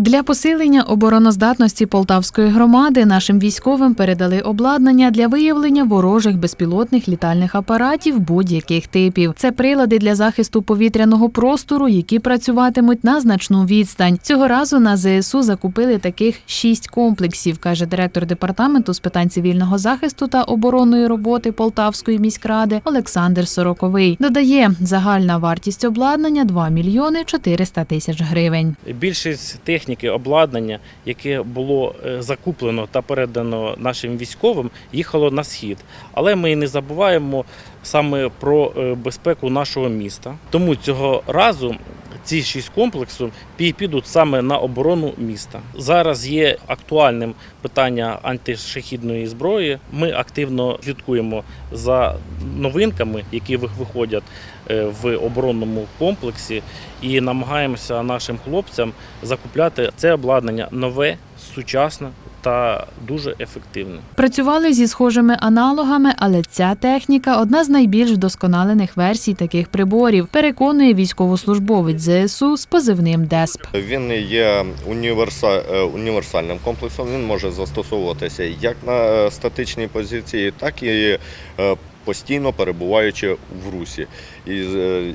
Для посилення обороноздатності Полтавської громади нашим військовим передали обладнання для виявлення ворожих безпілотних літальних апаратів будь-яких типів. Це прилади для захисту повітряного простору, які працюватимуть на значну відстань. Цього разу на ЗСУ закупили таких шість комплексів, каже директор департаменту з питань цивільного захисту та оборонної роботи Полтавської міськради Олександр Сороковий. Додає, загальна вартість обладнання 2 мільйони 400 тисяч гривень. Більшість техніки, обладнання, яке було е, закуплено та передано нашим військовим, їхало на схід. Але ми не забуваємо саме про е, безпеку нашого міста. Тому цього разу ці шість комплексів пі- підуть саме на оборону міста. Зараз є актуальним питання антишахідної зброї. Ми активно слідкуємо за новинками, які виходять е, в оборонному комплексі, і намагаємося нашим хлопцям закупляти це обладнання нове, сучасне та дуже ефективне. Працювали зі схожими аналогами, але ця техніка одна з найбільш вдосконалених версій таких приборів. Переконує військовослужбовець ЗСУ з позивним ДЕСП. Він є е, універсальним комплексом. Він може застосовуватися як на е, статичній позиції, так і е, постійно перебуваючи в русі. І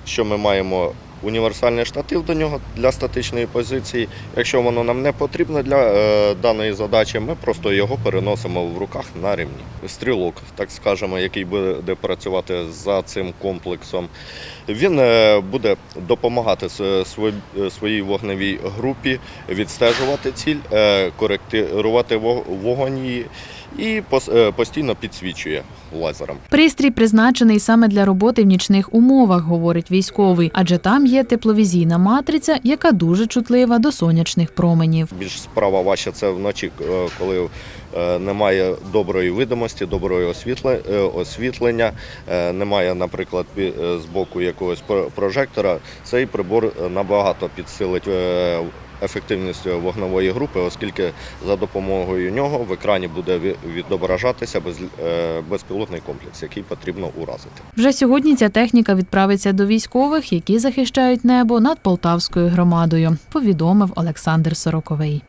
що ми маємо універсальний штатив до нього для статичної позиції. Якщо воно нам не потрібно для е, даної задачі, ми просто його переносимо в руках на ремні. Стрілок, так скажемо, який буде працювати за цим комплексом. Він е, буде допомагати своїй вогневій групі відстежувати ціль, е, коректувати во- вогонь її і е, постійно підсвічує лазером. Пристрій призначений саме для роботи в нічних умовах, говорить військовий, адже там є тепловізійна матриця, яка дуже чутлива до сонячних променів. Більш справа важча це вночі, е, коли е, немає доброї видимості, доброї освітлення, немає, наприклад, з боку якогось про- прожектора. Цей прибор набагато підсилить е, ефективність вогневої групи, оскільки за допомогою нього в екрані буде відображатися е, безпілотний комплекс, який потрібно уразити. Вже сьогодні ця техніка відправиться до військових, які захищають небо над Полтавською громадою, повідомив Олександр Сороковий.